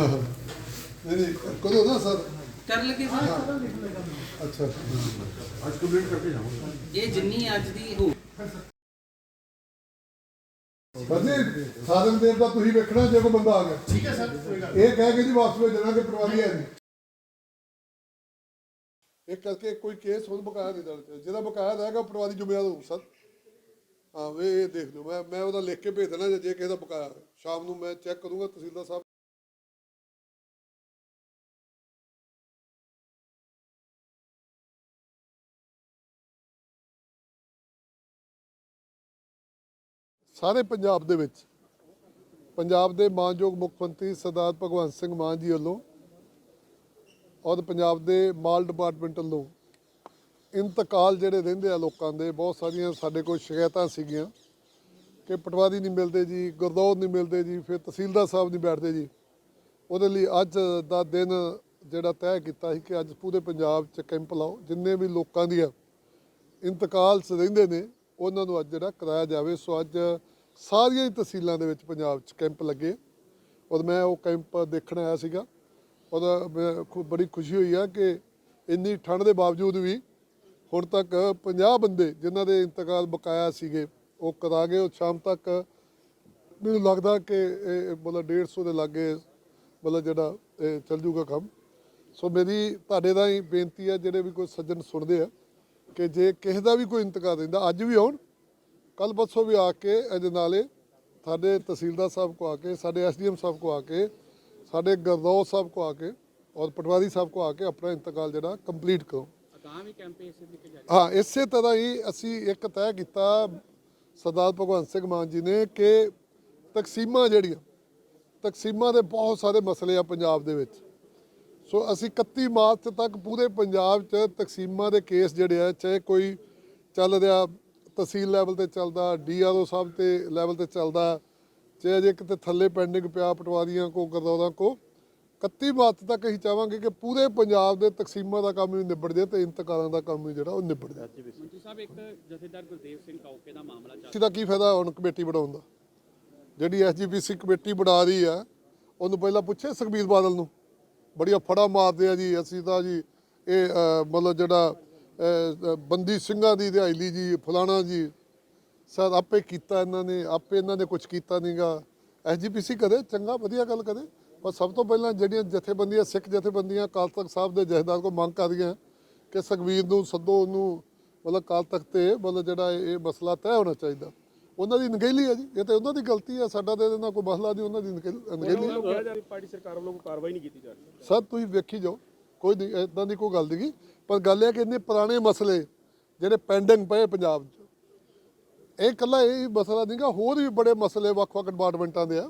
ਨਹੀਂ ਨਹੀਂ ਕਦੋਂ ਨਾ ਸਰ। ਕਰ ਲਗੇ ਸਰ? ਅੱਛਾ ਅੱਜ ਕੰਪਲੀਟ ਕਰਕੇ ਜਾਵਾਂਗੇ। ਇਹ ਜਿੰਨੀ ਅੱਜ ਦੀ ਹੋ ਬੰਦੇ ਸਾਧਨ ਦੇਰ ਦਾ ਤੁਸੀਂ ਵੇਖਣਾ ਜੇ ਕੋਈ ਬੰਦਾ ਆ ਗਿਆ। ਠੀਕ ਹੈ ਸਰ ਕੋਈ ਗੱਲ ਇਹ ਕਹਿ ਕੇ ਜੀ ਵਾਪਸ ਭੇਜਣਾ ਕਿ ਪਰਵਾਹੀ ਹੈ ਨਹੀਂ। ਇਹ ਕਰਕੇ ਕੋਈ ਕੇਸ ਹੁਣ ਬਕਾਇਆ ਨਹੀਂ ਦਰਜ ਜਿਹਦਾ ਬਕਾਇਆ ਰਹੇਗਾ ਪਰਵਾਹੀ ਜ਼ਿੰਮੇਵਾਰ ਹੋਊ ਸਰ। ਹਾਂ ਵੇ ਇਹ ਦੇਖ ਲਓ। ਮੈਂ ਮੈਂ ਉਹਦਾ ਲਿਖ ਕੇ ਭੇਜ ਦੇਣਾ ਜੇ ਕਿਸੇ ਦਾ ਬਕਾਇਆ। ਸ਼ਾਮ ਨੂੰ ਮੈਂ ਚੈੱਕ ਕਰੂੰਗਾ ਤਹਿਸੀਲਦਾਰ ਸਾਹਿਬ ਸਾਰੇ ਪੰਜਾਬ ਦੇ ਵਿੱਚ। ਪੰਜਾਬ ਦੇ ਮਾਨਯੋਗ ਮੁੱਖ ਮੰਤਰੀ ਸਰਦਾਰ ਭਗਵੰਤ ਸਿੰਘ ਮਾਨ ਜੀ ਵੱਲੋਂ ਔਰ ਪੰਜਾਬ ਦੇ ਮਾਲ ਡਿਪਾਰਟਮੈਂਟ ਵੱਲੋਂ ਇੰਤਕਾਲ ਜਿਹੜੇ ਰਹਿੰਦੇ ਆ ਲੋਕਾਂ ਦੇ, ਬਹੁਤ ਸਾਰੀਆਂ ਸਾਡੇ ਕੋਲ ਸ਼ਿਕਾਇਤਾਂ ਸੀਗੀਆਂ ਕਿ ਪਟਵਾਰੀ ਨਹੀਂ ਮਿਲਦੇ ਜੀ, ਗੁਰਦੌਰ ਨਹੀਂ ਮਿਲਦੇ ਜੀ, ਫਿਰ ਤਹਿਸੀਲਦਾਰ ਸਾਹਿਬ ਨਹੀਂ ਬੈਠਦੇ ਜੀ। ਉਹਦੇ ਲਈ ਅੱਜ ਦਾ ਦਿਨ ਜਿਹੜਾ ਤੈਅ ਕੀਤਾ ਸੀ ਕਿ ਅੱਜ ਪੂਰੇ ਪੰਜਾਬ 'ਚ ਕੈਂਪ ਲਾਓ। ਜਿੰਨੇ ਵੀ ਲੋਕਾਂ ਦੀਆਂ ਇੰਤਕਾਲ 'ਚ ਰਹਿੰਦੇ ਨੇ, ਉਹਨਾਂ ਨੂੰ ਅੱਜ ਜਿਹੜਾ ਕਰਾਇਆ ਜਾਵੇ। ਸੋ ਅੱਜ ਸਾਰੀਆਂ ਹੀ ਤਹਿਸੀਲਾਂ ਦੇ ਵਿੱਚ ਪੰਜਾਬ 'ਚ ਕੈਂਪ ਲੱਗੇ। ਔਰ ਮੈਂ ਉਹ ਕੈਂਪ ਦੇਖਣ ਆਇਆ ਸੀਗਾ। ਔਰ ਮੈਂ ਬੜੀ ਖੁਸ਼ੀ ਹੋਈ ਆ ਕਿ ਇੰਨੀ ਠੰਡ ਦੇ ਬਾਵਜੂਦ ਵੀ ਹੁਣ ਤੱਕ 50 ਬੰਦੇ ਜਿਨ੍ਹਾਂ ਦੇ ਇੰਤਕਾਲ ਬਕਾਇਆ ਸੀਗੇ, ਉਹ ਕਰਾ ਗਏ। ਉਹ ਸ਼ਾਮ ਤੱਕ ਮੈਨੂੰ ਲੱਗਦਾ ਕਿ ਇਹ ਮਤਲਬ 150 ਦੇ ਲਾਗੇ ਮਤਲਬ ਜਿਹੜਾ ਇਹ ਚੱਲ ਜੂਗਾ ਕੰਮ। ਸੋ ਮੇਰੀ, ਤੁਹਾਡੇ ਦਾ ਹੀ ਬੇਨਤੀ ਹੈ ਜਿਹੜੇ ਵੀ ਕੋਈ ਸੱਜਣ ਸੁਣਦੇ ਆ, ਕਿ ਜੇ ਕਿਸੇ ਦਾ ਵੀ ਕੋਈ ਇੰਤਕਾਲ ਰਹਿੰਦਾ, ਅੱਜ ਵੀ ਆਉਣ ਕੱਲ ਪਰਸੋਂ ਵੀ ਆ ਕੇ ਇਹਦੇ ਨਾਲੇ ਸਾਡੇ ਤਹਿਸੀਲਦਾਰ ਸਾਹਿਬ ਕੋ ਆ ਕੇ ਸਾਡੇ ਐਸਡੀਐਮ ਸਾਹਿਬ ਕੋ ਆ ਕੇ ਸਾਡੇ ਗਰਦੌਰ ਸਾਹਿਬ ਕੋ ਆ ਕੇ ਔਰ ਪਟਵਾਰੀ ਸਾਹਿਬ ਕੋ ਆ ਕੇ ਆਪਣਾ ਇੰਤਕਾਲ ਜਿਹੜਾ ਕੰਪਲੀਟ ਕਰੋ। ਹਾਂ ਇਸੇ ਤਰ੍ਹਾਂ ਹੀ ਅਸੀਂ ਇੱਕ ਤੈਅ ਕੀਤਾ ਸਰਦਾਰ ਭਗਵੰਤ ਸਿੰਘ ਮਾਨ ਜੀ ਨੇ ਕਿ ਤਕਸੀਮਾਂ ਜਿਹੜੀਆਂ ਤਕਸੀਮਾਂ ਦੇ ਬਹੁਤ ਸਾਰੇ ਮਸਲੇ ਆ ਪੰਜਾਬ ਦੇ ਵਿੱਚ। ਸੋ ਅਸੀਂ 31 ਮਾਰਚ ਤੱਕ ਪੂਰੇ ਪੰਜਾਬ 'ਚ ਤਕਸੀਮਾਂ ਦੇ ਕੇਸ ਜਿਹੜੇ ਆ ਚਾਹੇ ਕੋਈ ਚੱਲ ਰਿਹਾ ਤਹਿਸੀਲ ਲੈਵਲ ਤੇ ਚੱਲਦਾ ਡੀਆਰਓ ਸਾਹਿਬ ਤੇ ਲੈਵਲ ਤੇ ਚੱਲਦਾ ਚਾਹੇ ਜੇ ਕਿਤੇ ਥੱਲੇ ਪੈਂਡਿੰਗ ਪਿਆ ਪਟਵਾਰੀਆਂ ਕੋ ਗਰਦੌਰਾਂ ਕੋ 31 ਮਾਰਚ ਤੱਕ ਅਸੀਂ ਚਾਹਾਂਗੇ ਕਿ ਪੂਰੇ ਪੰਜਾਬ ਦੇ ਤਕਸੀਮਾਂ ਦਾ ਕੰਮ ਵੀ ਨਿਬੜ ਜਾਏ ਤੇ ਇੰਤਕਾਲਾਂ ਦਾ ਕੰਮ ਵੀ ਜਿਹੜਾ ਉਹ ਨਿਬੜ ਜਾਏ ਮੰਤਰੀ ਸਾਹਿਬ ਇੱਕ ਜਥੇਦਾਰ ਗੁਰਦੇਵ ਸਿੰਘ ਕਾਉਕੇ ਦਾ ਮਾਮਲਾ ਚੱਲ ਦਾ ਕੀ ਫਾਇਦਾ ਹੁਣ ਕਮੇਟੀ ਬਣਾਉਣ ਦਾ? ਜਿਹੜੀ ਐਸਜੀਪੀਸੀ ਕਮੇਟੀ ਬਣਾ ਰਹੀ ਆ ਉਹਨੂੰ ਪਹਿਲਾਂ ਪੁੱਛੇ ਸੁਖਬੀਰ ਬਾਦਲ ਨੂੰ ਬੜੀਆਂ ਫੜਾ ਮਾਰਦੇ ਆ ਜੀ ਅਸੀਂ ਤਾਂ ਜੀ ਇਹ ਮਤਲਬ ਜਿਹੜਾ ਬੰਦੀ ਸਿੰਘਾਂ ਦੀ ਦਿਹਾਈਲੀ ਜੀ ਫਲਾਣਾ ਜੀ ਸਰ ਆਪੇ ਕੀਤਾ ਇਹਨਾਂ ਨੇ ਆਪੇ ਇਹਨਾਂ ਨੇ ਕੁਝ ਕੀਤਾ ਨਹੀਂਗਾ ਐਸਜੀਪੀਸੀ ਕਰੇ ਚੰਗਾ ਵਧੀਆ ਗੱਲ ਕਰੇ। ਪਰ ਸਭ ਤੋਂ ਪਹਿਲਾਂ ਜਿਹੜੀਆਂ ਜਥੇਬੰਦੀਆਂ ਸਿੱਖ ਜਥੇਬੰਦੀਆਂ ਅਕਾਲ ਤਖਤ ਸਾਹਿਬ ਦੇ ਜਥੇਦਾਰ ਕੋ ਮੰਗ ਕਰ ਰਹੀਆਂ ਕਿ ਸੁਖਬੀਰ ਨੂੰ ਸੱਦੋ ਉਹਨੂੰ ਮਤਲਬ ਅਕਾਲ ਤਖਤ ਤੇ ਮਤਲਬ ਜਿਹੜਾ ਇਹ ਮਸਲਾ ਤੈਅ ਹੋਣਾ ਚਾਹੀਦਾ। ਉਹਨਾਂ ਦੀ ਨਗੇਲੀ ਹੈ ਜੀ ਇਹ ਤੇ ਉਹਨਾਂ ਦੀ ਗਲਤੀ ਹੈ ਸਾਡਾ ਤੇ ਇਹਦੇ ਨਾਲ ਕੋਈ ਮਸਲਾ ਨਹੀਂ ਉਹਨਾਂ ਦੀ ਨਗੇਲ- ਪਾਰਟੀ ਸਰਕਾਰ ਵੱਲੋਂ ਕੋਈ ਕਾਰਵਾਈ ਨਹੀਂ ਕੀਤੀ ਜਾ ਰਹੀ। ਸਰ ਤੁਸੀਂ ਵੇਖੀ ਜਾਓ ਕੋਈ ਇਦਾਂ ਦੀ ਕੋਈ ਗੱਲ ਨਹੀਂ ਪਰ ਗੱਲ ਇਹ ਕਿ ਇੰਨੇ ਪੁਰਾਣੇ ਮਸਲੇ ਜਿਹੜੇ ਪੈਂਡਿੰਗ ਪਏ ਪੰਜਾਬ 'ਚ ਇਹ ਇਕੱਲਾ ਇਹ ਮਸਲਾ ਨਹੀਂਗਾ ਹੋਰ ਵੀ ਬੜੇ ਮਸਲੇ ਵੱਖ-ਵੱਖ ਡਿਪਾਰਟਮੈਂਟਾਂ ਦੇ ਆ।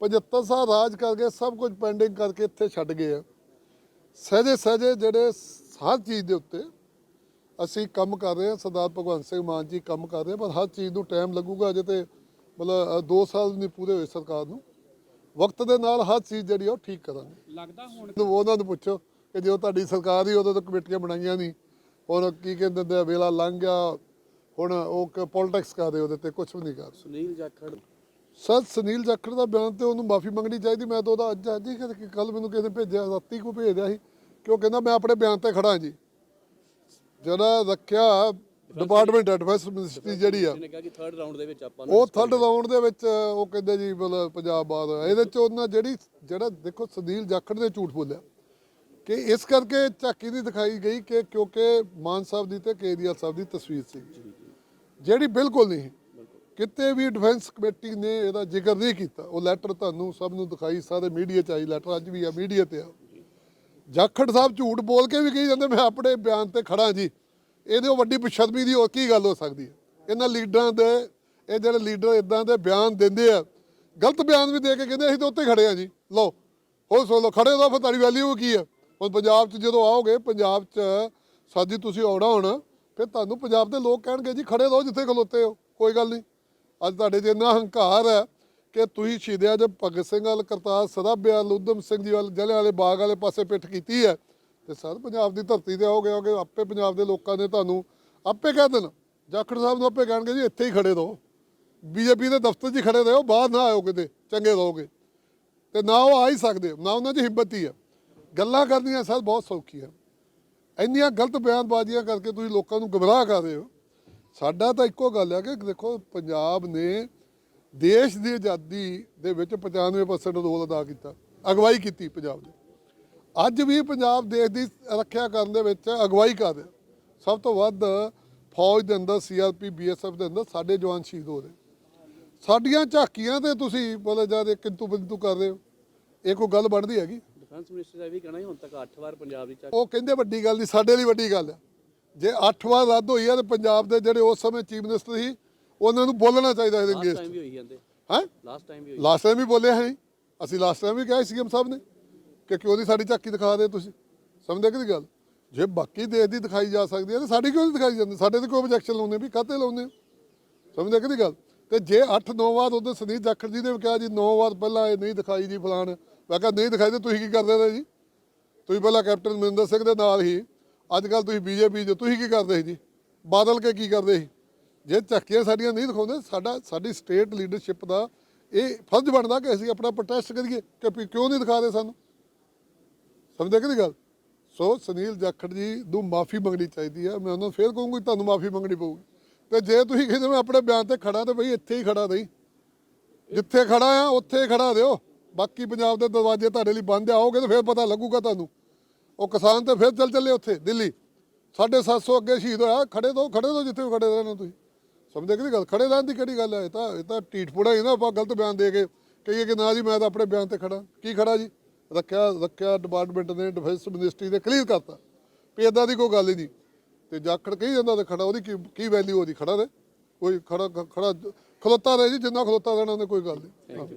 75 ਸਾਲ ਰਾਜ ਕਰਕੇ ਸਭ ਕੁਝ ਪੈਂਡਿੰਗ ਕਰਕੇ ਇੱਥੇ ਛੱਡ ਗਏ ਆ। ਸਹਜੇ ਸਹਜੇ ਜਿਹੜੇ ਹਰ ਚੀਜ਼ ਦੇ ਉੱਤੇ ਅਸੀਂ ਕੰਮ ਕਰ ਰਹੇ ਹਾਂ ਸਰਦਾਰ ਭਗਵੰਤ ਸਿੰਘ ਮਾਨ ਜੀ ਕੰਮ ਕਰ ਰਹੇ ਪਰ ਹਰ ਚੀਜ਼ ਨੂੰ ਟਾਈਮ ਲੱਗੂਗਾ ਅਜੇ ਤੇ ਮਤਲਬ 2 ਸਾਲ ਨਹੀਂ ਪੂਰੇ ਹੋਏ ਸਰਕਾਰ ਨੂੰ। ਵਕਤ ਦੇ ਨਾਲ ਹਰ ਚੀਜ਼ ਜਿਹੜੀ ਆ ਉਹ ਠੀਕ ਕਰਾਂਗੇ। ਲੱਗਦਾ ਹੁਣ ਉਹਨਾਂ ਨੂੰ ਪੁੱਛੋ ਕਿ ਜਦੋਂ ਤੁਹਾਡੀ ਸਰਕਾਰ ਹੀ ਉਦੋਂ ਤੋਂ ਕਮੇਟੀਆਂ ਬਣਾਈਆਂ ਨਹੀਂ ਹੁਣ ਕੀ ਕਹਿੰਦੇ ਹੁੰਦੇ ਆ ਵੇਲਾ ਲੰਘ ਗਿਆ ਹੁਣ ਉਹ ਪੋਲਿਟਿਕਸ ਕਰਦੇ ਉਹਦੇ ਤੇ ਕੁਝ ਵੀ ਨਹੀਂ ਕਰ ਸੁਨੀਲ ਜਾਖੜ। ਸਰ ਸੁਨੀਲ ਜਾਖੜ ਦਾ ਬਿਆਨ ਤੇ ਉਹਨੂੰ ਮਾਫੀ ਮੰਗਣੀ ਚਾਹੀਦੀ ਮੈਂ ਤਾਂ ਉਹਦਾ ਅੱਜ ਅੱਜ ਹੀ ਕੱਲ ਮੈਨੂੰ ਕਿਸੇ ਨੇ ਭੇਜਿਆ ਰਾਤੀ ਕੋ ਭੇਜਿਆ ਸੀ ਕਿ ਉਹ ਕਹਿੰਦਾ ਮੈਂ ਆਪਣੇ ਬਿਆਨ ਤੇ ਖੜਾ ਜੀ। ਜਿਹੜਾ ਰੱਖਿਆ ਡਿਪਾਰਟਮੈਂਟ ਐਡਵਾਈਸ ਮਿਨਿਸਟਰੀ ਜਿਹੜੀ ਆ ਨੇ ਦੇ ਉਹ ਥਰਡ ਰਾਉਂਡ ਦੇ ਵਿੱਚ ਉਹ ਕਹਿੰਦੇ ਜੀ ਮਤਲਬ ਪੰਜਾਬ ਬਾਦ ਇਹਦੇ ਚ ਉਹਨਾਂ ਜਿਹੜੀ ਜਿਹੜਾ ਦੇਖੋ ਸੁਨੀਲ ਜਾਖੜ ਨੇ ਝੂਠ ਬੋਲਿਆ। ਕਿ ਇਸ ਕਰਕੇ ਝਾਕੀ ਦੀ ਦਿਖਾਈ ਗਈ ਕਿ ਕਿਉਂਕਿ ਮਾਨ ਸਾਹਿਬ ਦੀ ਤੇ ਕੇਜਰੀਵਾਲ ਸਾਹਿਬ ਦੀ ਤਸਵੀਰ ਸੀ, ਜਿਹੜੀ ਬਿਲਕੁਲ ਨਹੀਂ ਕਿਤੇ ਵੀ ਡਿਫੈਂਸ ਕਮੇਟੀ ਨੇ ਇਹਦਾ ਜ਼ਿਕਰ ਨਹੀਂ ਕੀਤਾ। ਉਹ ਲੈਟਰ ਤੁਹਾਨੂੰ ਸਭ ਨੂੰ ਦਿਖਾਈ, ਸਾਰੇ ਮੀਡੀਆ ਚ ਆਈ ਲੈਟਰ ਅੱਜ ਵੀ ਆ ਮੀਡੀਆ ਤੇ ਆ। ਜਾਖੜ ਸਾਹਿਬ ਝੂਠ ਬੋਲ ਕੇ ਵੀ ਕਹੀ ਜਾਂਦੇ, ਮੈਂ ਆਪਣੇ ਬਿਆਨ ਤੇ ਖੜਾ ਜੀ। ਇਹਦੇ ਉਹ ਵੱਡੀ ਬੇਸ਼ਰਮੀ ਦੀ ਹੋਰ ਕੀ ਗੱਲ ਹੋ ਸਕਦੀ ਹੈ? ਇਹਨਾਂ ਲੀਡਰਾਂ ਦੇ, ਇਹ ਜਿਹੜੇ ਲੀਡਰ ਇਦਾਂ ਦੇ ਬਿਆਨ ਦਿੰਦੇ ਆ, ਗਲਤ ਬਿਆਨ ਵੀ ਦੇ ਕੇ ਕਹਿੰਦੇ, ਅਸੀਂ ਤਾਂ ਉੱਤੇ ਖੜੇ ਆ ਜੀ। ਲਓ ਹੋ ਸੋ ਲਓ ਖੜੇ ਦਾ ਫਿਰ ਤੁਹਾਡੀ ਵੈਲਿਊ ਕੀ ਆ? ਹੁਣ ਪੰਜਾਬ 'ਚ ਜਦੋਂ ਆਓਗੇ, ਪੰਜਾਬ 'ਚ ਸਾਡੀ ਤੁਸੀਂ ਆਉਣਾ ਹੋਣਾ, ਫਿਰ ਤੁਹਾਨੂੰ ਪੰਜਾਬ ਦੇ ਲੋਕ ਕਹਿਣਗੇ, ਜੀ ਖੜੇ ਰਹੋ ਜਿੱਥੇ ਖਲੋਤੇ ਹੋ, ਕੋਈ ਗੱਲ ਨਹੀਂ। ਅੱਜ ਤੁਹਾਡੇ 'ਚ ਇੰਨਾ ਹੰਕਾਰ ਹੈ ਕਿ ਤੁਸੀਂ ਸ਼ਹੀਦਿਆਂ ਦੇ ਭਗਤ ਸਿੰਘ ਵਾਲ, ਕਰਤਾਰ ਸਰਾਭਿਆ ਉਦਮ ਸਿੰਘ ਜੀ ਵਾਲ ਜਲਿਆਂ ਵਾਲੇ ਬਾਗ ਵਾਲੇ ਪਾਸੇ ਪਿੱਠ ਕੀਤੀ ਹੈ। ਤੇ ਸਰ, ਪੰਜਾਬ ਦੀ ਧਰਤੀ ਤੇ ਆਓਗੇ ਆਓਗੇ ਆਪੇ ਪੰਜਾਬ ਦੇ ਲੋਕਾਂ ਨੇ ਤੁਹਾਨੂੰ ਆਪੇ ਕਹਿ ਦੇਣਾ। ਜਾਖੜ ਸਾਹਿਬ ਨੂੰ ਆਪੇ ਕਹਿਣਗੇ, ਜੀ ਇੱਥੇ ਹੀ ਖੜੇ ਰਹੋ। ਬੀਜੇਪੀ ਦੇ ਦਫ਼ਤਰ 'ਚ ਹੀ ਖੜੇ ਰਹੋ, ਬਾਹਰ ਨਾ ਆਇਓ ਕਿਤੇ, ਚੰਗੇ ਰਹੋਗੇ। ਤੇ ਨਾ ਉਹ ਆ ਹੀ ਸਕਦੇ, ਨਾ ਉਹਨਾਂ 'ਚ ਹਿੰਮਤ ਹੀ ਹੈ। ਗੱਲਾਂ ਕਰਨੀਆਂ ਸਰ ਬਹੁਤ ਸੌਖੀਆਂ। ਇੰਨੀਆਂ ਗਲਤ ਬਿਆਨਬਾਜ਼ੀਆਂ ਕਰਕੇ ਤੁਸੀਂ ਲੋਕਾਂ ਨੂੰ ਗਮਰਾਹ ਕਰ ਰਹੇ ਹੋ। ਸਾਡਾ ਤਾਂ ਇੱਕੋ ਗੱਲ ਹੈ ਕਿ ਦੇਖੋ, ਪੰਜਾਬ ਨੇ ਦੇਸ਼ ਦੀ ਆਜ਼ਾਦੀ ਦੇ ਵਿੱਚ 95% ਰੋਲ ਅਦਾ ਕੀਤਾ, ਅਗਵਾਈ ਕੀਤੀ ਪੰਜਾਬ ਨੇ। ਅੱਜ ਵੀ ਪੰਜਾਬ ਦੇਸ਼ ਦੀ ਰੱਖਿਆ ਕਰਨ ਦੇ ਵਿੱਚ ਅਗਵਾਈ ਕਰ ਰਿਹਾ। ਸਭ ਤੋਂ ਵੱਧ ਫੌਜ ਦੇ ਅੰਦਰ ਸੀਆਰਪੀ ਬੀਐਸਐਫ ਦੇ ਅੰਦਰ ਸਾਡੇ ਜਵਾਨ ਸ਼ਹੀਦ ਹੋ ਰਹੇ। ਸਾਡੀਆਂ ਝਾਕੀਆਂ ਤੇ ਤੁਸੀਂ ਬੋਲੇ ਜਾ ਦੇ ਕਿੰਤੂ ਬਿੰਤੂ ਕਰ ਰਹੇ ਹੋ। ਇਹ ਕੋਈ ਗੱਲ ਬਣਦੀ ਹੈਗੀ? ਡਿਫੈਂਸ ਮਿਨਿਸਟਰ ਦਾ ਇਹ ਵੀ ਕਹਿਣਾ ਸੀ ਹੁਣ ਤੱਕ 8 ਵਾਰ ਪੰਜਾਬ ਦੀ ਚੱਕ ਉਹ ਕਹਿੰਦੇ ਵੱਡੀ ਗੱਲ ਨਹੀਂ ਸਾਡੇ ਲਈ ਵੱਡੀ ਗੱਲ ਹੈ। ਜੇ 8 ਵਾਰ ਰੱਦ ਹੋਈ ਹੈ ਤੇ ਪੰਜਾਬ ਦੇ ਜਿਹੜੇ ਉਸ ਸਮੇਂ ਚੀਫ ਮਿਨਿਸਟਰ ਸੀ ਉਹਨਾਂ ਨੂੰ ਬੋਲਣਾ ਚਾਹੀਦਾ ਇਹਦੇ ਲਾਸਟ ਟਾਈਮ ਵੀ ਹੋਈ ਜਾਂਦੇ। ਹੈ? ਲਾਸਟ ਟਾਈਮ ਵੀ ਹੋਈ। ਲਾਸਟ ਟਾਈਮ ਵੀ ਬੋਲੇ ਹੈ ਅਸੀਂ ਲਾਸਟ ਟਾਈਮ ਵੀ ਕਿਹਾ ਸੀਐਮ ਸਾਹਿਬ ਨੇ ਕਿ ਕਿਉਂ ਨਹੀਂ ਸਾਡੀ ਝਾਕੀ ਦਿਖਾ ਰਹੇ ਤੁਸੀਂ? ਸਮਝਦੇ ਕਿ ਗੱਲ? ਜੇ ਬਾਕੀ ਦੇਸ਼ ਦੀ ਦਿਖਾਈ ਜਾ ਸਕਦੀ ਹੈ ਤਾਂ ਸਾਡੀ ਕਿਉਂ ਨਹੀਂ ਦਿਖਾਈ ਜਾਂਦੀ? ਸਾਡੇ ਤੇ ਕੋਈ ਆਬਜੈਕਸ਼ਨ ਲਾਉਂਦੇ ਵੀ ਕਾਹਤੇ ਲਾਉਂਦੇ? ਸਮਝਦੇ ਕਿ ਗੱਲ? ਤੇ ਜੇ 8-9 ਵਾਰ ਉਦੋਂ ਸੁਨੀਲ ਜਾਖੜ ਜੀ ਨੇ ਕਿਹਾ ਜੀ 9 ਵਾਰ ਪਹਿਲਾਂ ਇਹ ਨਹੀਂ ਦਿਖਾਈ ਜੀ ਫਲਾਣ। ਮੈਂ ਕਿਹਾ, ਨਹੀਂ ਦਿਖਾਈ ਤੇ ਤੁਸੀਂ ਕੀ ਕਰਦੇ ਰਹੇ ਜੀ? ਤੁਸੀਂ ਪਹਿਲਾਂ ਕੈਪਟਨ ਮਨਿੰਦਰ ਸਿੰਘ ਦੇ ਨਾਲ ਹੀ ਅੱਜ ਕੱਲ ਤੁਸੀਂ ਬੀਜੇਪੀ ਜੋ ਤੁਸੀਂ ਕੀ ਕਰਦੇ ਸੀ ਜੀ? ਬਾਦਲ ਕੇ ਕੀ ਕਰਦੇ ਸੀ? ਜੇ ਝੱਕੀਆਂ ਸਾਡੀਆਂ ਨਹੀਂ ਦਿਖਾਉਂਦੇ, ਸਾਡਾ, ਸਾਡੀ ਸਟੇਟ ਲੀਡਰਸ਼ਿਪ ਦਾ ਇਹ ਫਰਜ਼ ਬਣਦਾ ਕਿ ਅਸੀਂ ਆਪਣਾ ਪ੍ਰੋਟੈਸਟ ਕਰੀਏ ਕਿ ਕਿਉਂ ਨਹੀਂ ਦਿਖਾ ਰਹੇ ਸਾਨੂੰ? ਸਮਝਦੇ ਕਿਹਦੀ ਗੱਲ? ਸੋ ਸੁਨੀਲ ਜਾਖੜ ਜੀ ਨੂੰ ਮਾਫੀ ਮੰਗਣੀ ਚਾਹੀਦੀ ਹੈ ਮੈਂ ਉਹਨਾਂ ਨੂੰ ਫੇਰ ਕਹੂੰਗੀ ਤੁਹਾਨੂੰ ਮਾਫੀ ਮੰਗਣੀ ਪਊਗੀ। ਤੇ ਜੇ ਤੁਸੀਂ ਕਹਿੰਦੇ ਮੈਂ ਆਪਣੇ ਬਿਆਨ ਤੇ ਖੜਾ, ਤੇ ਬਈ ਇੱਥੇ ਹੀ ਖੜਾ ਨਹੀਂ ਜਿੱਥੇ ਖੜਾ ਆ, ਉੱਥੇ ਹੀ ਖੜਾ ਦਿਓ। ਬਾਕੀ ਪੰਜਾਬ ਦੇ ਦਰਵਾਜ਼ੇ ਤੁਹਾਡੇ ਲਈ ਬੰਦ ਆਓਗੇ ਤਾਂ ਫਿਰ ਪਤਾ ਲੱਗੂਗਾ ਤੁਹਾਨੂੰ। ਉਹ ਕਿਸਾਨ ਤੇ ਫਿਰ ਚੱਲ ਚੱਲੇ ਉੱਥੇ, ਦਿੱਲੀ। 750 ਅੱਗੇ ਸ਼ਹੀਦ ਹੋਇਆ, ਖੜੇ ਦੋ ਖੜੇ ਦੋ ਜਿੱਥੇ ਵੀ ਖੜੇ ਰਹਿਣਾ ਤੁਸੀਂ। ਸਮਝਦੇ ਕਿ ਗੱਲ? ਖੜੇ ਰਹਿਣ ਦੀ ਕਿਹੜੀ ਗੱਲ ਹੈ ਇਹ ਤਾਂ ਇਹ ਤਾਂ ਢੀਠ ਪੁੜਾ ਹੀ ਨਾ, ਆਪਾਂ ਗਲਤ ਬਿਆਨ ਦੇ ਕੇ ਕਹੀਏ ਕਿ ਨਾ ਜੀ, ਮੈਂ ਤਾਂ ਆਪਣੇ ਬਿਆਨ ਤੇ ਖੜਾ। ਕੀ ਖੜਾ ਜੀ? ਰੱਖਿਆ ਰੱਖਿਆ ਡਿਪਾਰਟਮੈਂਟ ਨੇ ਡਿਫੈਂਸ ਮਿਨਿਸਟਰੀ ਨੇ ਕਲੀਅਰ ਕਰਤਾ। ਵੀ ਇਦਾਂ ਦੀ ਕੋਈ ਗੱਲ ਹੀ ਨਹੀਂ। ਤੇ ਜਾਖੜ ਕਹੀ ਜਾਂਦਾ ਤੇ ਖੜਾ, ਉਹਦੀ ਕੀ ਕੀ ਵੈਲਿਊ ਉਹਦੀ? ਖੜਾ ਰਹੇ। ਕੋਈ ਖੜਾ ਖੜਾ ਖਲੋਤਾ ਰਹੇ ਜੀ, ਜਿੰਨਾ ਖਲੋਤਾ ਰਹਿਣਾ ਉਹਨੇ ਕੋਈ ਗੱਲ ਨਹੀਂ।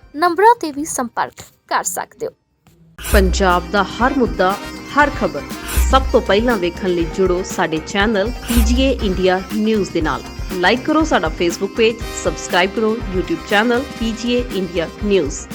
ਨੰਬਰਾਂ ਤੇ ਵੀ ਸੰਪਰਕ ਕਰ ਸਕਦੇ ਹੋ। ਪੰਜਾਬ ਦਾ ਹਰ ਮੁੱਦਾ, ਹਰ ਖਬਰ ਸਭ ਤੋਂ ਪਹਿਲਾਂ ਵੇਖਣ ਲਈ ਜੁੜੋ ਸਾਡੇ ਚੈਨਲ PGA ਇੰਡੀਆ ਨਿਊਜ਼ ਦੇ ਨਾਲ। ਲਾਈਕ ਕਰੋ ਸਾਡਾ ਫੇਸਬੁੱਕ ਪੇਜ ਸਬਸਕ੍ਰਾਈਬ ਕਰੋ YouTube channel PGA India news.